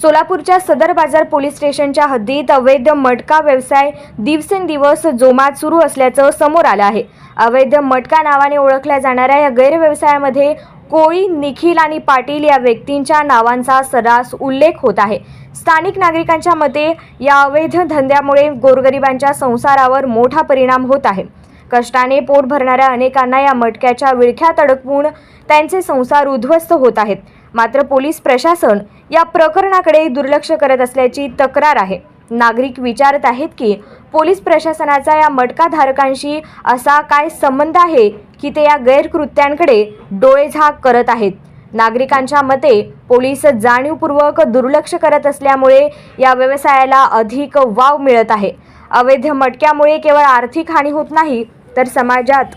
सोलापूरच्या सदर बाजार पोलीस स्टेशनच्या हद्दीत अवैध मटका व्यवसाय दिवसेंदिवस जोमात सुरू असल्याचं समोर आलं आहे. अवैध मटका नावाने ओळखल्या जाणाऱ्या या गैरव्यवसायामध्ये कोळी निखिल आणि पाटील या व्यक्तींच्या नावांचा सर्रास उल्लेख होत आहे. स्थानिक नागरिकांच्या मते या अवैध धंद्यामुळे गोरगरिबांच्या संसारावर मोठा परिणाम होत आहे. कष्टाने पोट भरणाऱ्या अनेकांना या मटक्याच्या विळख्यात अडकवून त्यांचे संसार उद्ध्वस्त होत आहेत. मात्र पोलीस प्रशासन या प्रकरणाकडे दुर्लक्ष करत असल्याची तक्रार आहे. नागरिक विचारत आहेत की पोलीस प्रशासनाचा या मटकाधारकांशी असा काय संबंध आहे की ते या गैरकृत्यांकडे डोळेझाक करत आहेत? नागरिकांच्या मते पोलीस जाणीवपूर्वक दुर्लक्ष करत असल्यामुळे या व्यवसायाला अधिक वाव मिळत आहे. अवैध मटक्यामुळे केवळ आर्थिक हानी होत नाही तर समाजात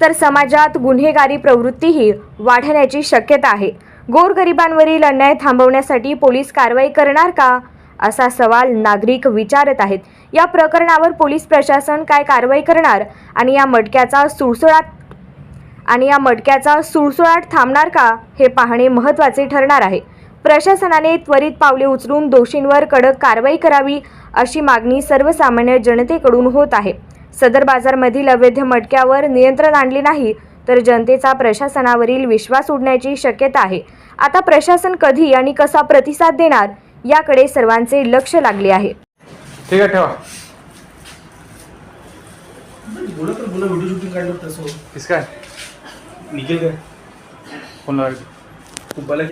तर समाजात गुन्हेगारी प्रवृत्तीही वाढण्याची शक्यता आहे. गोरगरिबांवरील अन्याय थांबवण्यासाठी पोलीस कारवाई करणार का? असा सवाल नागरिक विचारत आहेत. या प्रकरणावर पोलीस प्रशासन काय कारवाई करणार? आणि या मटक्याचा सुळसुळाट आणि या मटक्याचा सुळसुळाट थांबणार का? हे पाहणे महत्त्वाचे ठरणार आहे. प्रशासनाने त्वरित पावले उचलून दोषींवर कडक कारवाई करावी अशी मागणी सर्वसामान्य जनतेकडून होत आहे. सदर बाजारमधील अवैध मटक्यावर नियंत्रण आणले नाही तर जनतेचा प्रशासनावरील विश्वास उडण्याची शक्यता आहे. आता प्रशासन कधी आणि कसा प्रतिसाद देणार याकडे सर्वांचे लक्ष लागले आहे. ठीक आहे ठेवा. बोला तर बोला व्हिडिओ शूटिंग काढलं तसं किस काय निघेल काय फोन लावा कुंभाला